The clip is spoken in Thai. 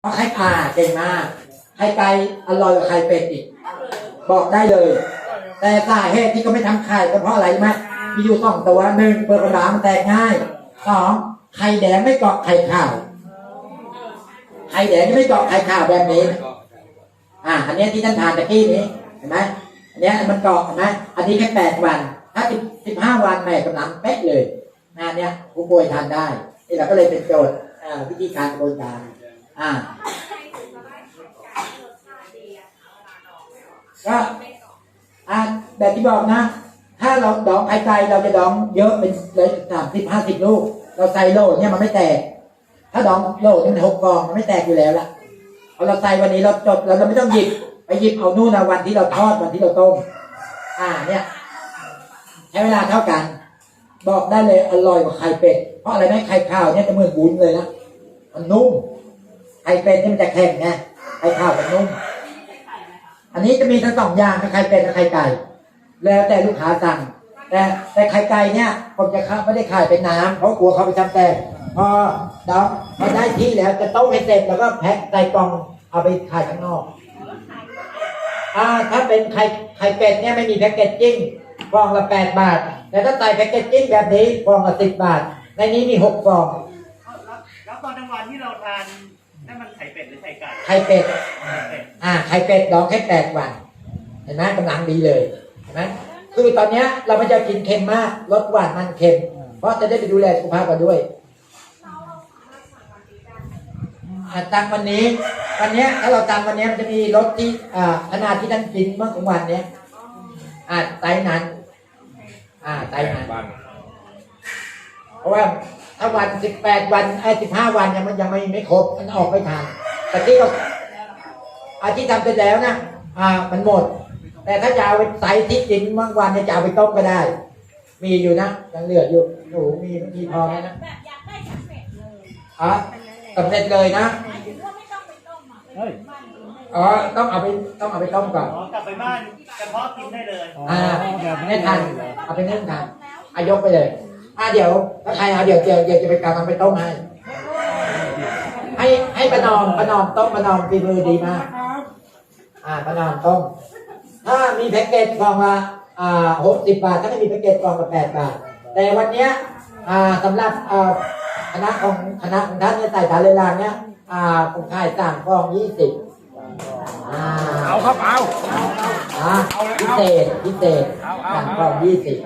เพราะไข่ปลาเก่งมากไข่ไก่อร่อยกว่าไข่เป็ดอีก บอกได้เลย แต่สาเหตุที่เขาไม่ทำไข่ก็เพราะอะไรไหมมีอยู่สองตัวหนึ่งเปลือกระดาษมันแตกง่ายสองไข่แดงไม่เกาะไข่ขาวไข่แดงไม่เกาะไข่ขาวแบบนี้ อ่า อันนี้ที่ท่านทานตะกี้นี้เห็นไหมอันนี้มันเกาะเห็นไหมอันนี้แค่แปดวัน ถ้าสิบสิบห้าวันแม่กำลังเป๊ะเลยนเนี้ยผู้ป่วยทานได้นี่เราก็เลยเป็นโจทย์วิธีการกระบวนการ อ่าก็อ่าแบบที่บอกนะ ถ้าเราดองไข่ไก่เราจะดองเยอะเป็นเลยสามสิบห้าสิบลูก เราใส่โหลเนี่ยมันไม่แตก ถ้าดองโหลนึงหกฟองมันไม่แตกอยู่แล้วล่ะพอเราใส่วันนี้เราจบเราไม่ต้องหยิบไปหยิบเอานู่นนะวันที่เราทอดวันที่เราต้มอ่าเนี่ยใช้เวลาเท่ากัน บอกได้เลยอร่อยกว่าไข่เป็ดเพราะอะไรไหมไข่ขาวเนี่ยจะเหมือนวุ้นเลยนะมันนุ่ม เป็ดเนี่ยมันจะแข็งไงไข่ขาวมันนุ่มอันนี้จะมีทั้งสองอย่างทั้งไข่เป็ดและไข่ไก่แล้วแต่ลูกค้าสั่งแต่แต่ไข่ไก่เนี่ยผมจะเข้าไม่ได้ขายเป็นน้ำเพราะกลัวเขาไปทำแต่พอดอกพอได้ที่แล้วจะต้มให้เสร็จแล้วก็แพ็คใส่กล่องเอาไปขายข้างนอกอ่าถ้าเป็นไข่ไข่เป็ดเนี่ยไม่มีแพ็กเกจจิ้งฟองละแปดบาท แต่ถ้าใส่แพ็กเกจจิ้งแบบนี้ฟองละสิบบาท ในนี้มีหกฟองแล้วแล้วตอนกลางวันที่เราทานนั่น มันไข่เป็ดหรือไข่ไก่ไข่เป็ดไข่เป็ด อ่า ไข่เป็ดดองแค่แปดวัน เห็นไหมกำลังดีเลย เห็นไหมคือตอนเนี้ยเราไม่จะกินเค็มมาก ลดหวานมันเค็ม เพราะจะได้ไปดูแลสุขภาพกันด้วยอ่าตังวันนี้ วันเนี้ยถ้าเราตังวันเนี้ยมันจะมีรสที่อ่าขนาดที่ท่านกินเมื่อกลางวันเนี้ยอ่าไตนั้น อ่าไตนั้นเพราะว่า ถ้าวันสิบแปดวันไอ้สิบห้าวันยังมันยังไม่ไม่ครบมันออกไม่ทันแต่ที่เราอาที่ทำเสร็จแล้วนะอ่า มันหมด แต่ถ้าจะเอาไปใส่ที่กินบางวันเนี่ยจะเอาไปต้มก็ได้ มีอยู่นะยังเหลืออยู่หนูมีมีพอไหมนะแบบอยากได้สำเร็จเลยอ๋อสำเร็จเลยนะหมายถึงว่าไม่ต้องไปต้มอะเฮ้ยบ้านกินได้เลยอ๋อต้องเอาไปต้องเอาไปต้มก่อนอ๋อกลับไปบ้านกระเพาะกินได้เลย อ่าไม่ทันเอาไปนึ่งทานอายกไปเลย อ่าเดี๋ยวถ้าใครเอาเดี๋ยวเดี๋ยวเดี๋ยวจะไปกำลังไปต้มให้ให้ให้ประนอมประนอมต้มประนอมฝีมือดีมาก อ่าประนอมต้มถ้ามีแพ็กเกจกล่องละอ่าหกสิบบาท ถ้าไม่มีแพ็กเกจกล่องละแปดบาท แต่วันเนี้ยอ่าสำหรับอ่าคณะของคณะของท่านเนี่ยใส่ฐานเรือรางเนี่ยอ่าผมขายสามกล่องยี่สิบอ่าเอาครับเอาอ่าพิเศษพิเศษสามกล่องยี่สิบ